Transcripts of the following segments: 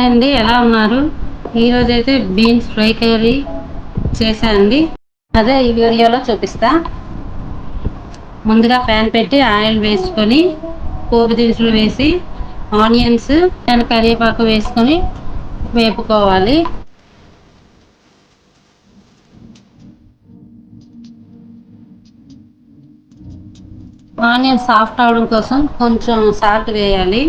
Hi అండి ఎలా ఉన్నారు? ఈరోజు అయితే బీన్స్ ఫ్రై కర్రీ చేశానండి. అదే ఈ వీడియోలో చూపిస్తా. ముందుగా ప్యాన్ పెట్టి ఆయిల్ వేసుకొని పోపు దినుసులు వేసి ఆనియన్స్ అండ్ కరివేపాకు వేసుకొని వేపుకోవాలి. ఆనియన్ సాఫ్ట్ అవడం కోసం కొంచెం సాల్ట్ వేయాలి.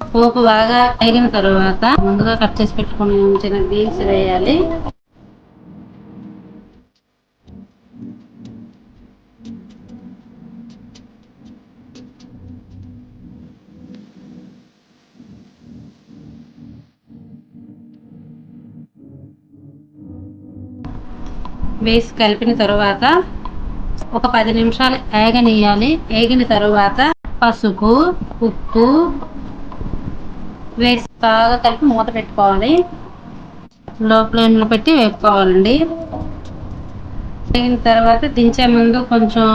పోపు బాగా అయిన తర్వాత ముందుగా కట్ చేసి పెట్టుకుని ఉంచిన బీన్స్ వేయాలి. వేసి కలిపిన తర్వాత ఒక పది నిమిషాలు ఏగనియాలి ఏగిన తర్వాత పసుపు ఉప్పు వేసి బాగా కలిపి మూత పెట్టుకోవాలి. లో ఫ్లేమ్లో పెట్టి వేపుకోవాలండి. వేగిన తర్వాత దించే ముందు కొంచెం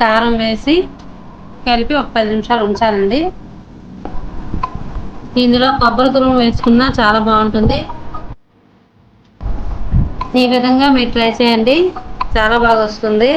కారం వేసి కలిపి ఒక పది నిమిషాలు ఉంచాలండి. ఇందులో కొబ్బరి తురుము వేసుకున్నా చాలా బాగుంటుంది. ఈ విధంగా మీరు ట్రై చేయండి. చాలా బాగా వస్తుంది.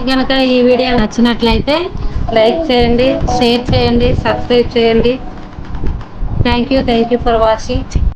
మీకు కనుక ఈ వీడియో నచ్చినట్లయితే లైక్ చేయండి షేర్ చేయండి సబ్స్క్రైబ్ చేయండి. Thank you thank you for watching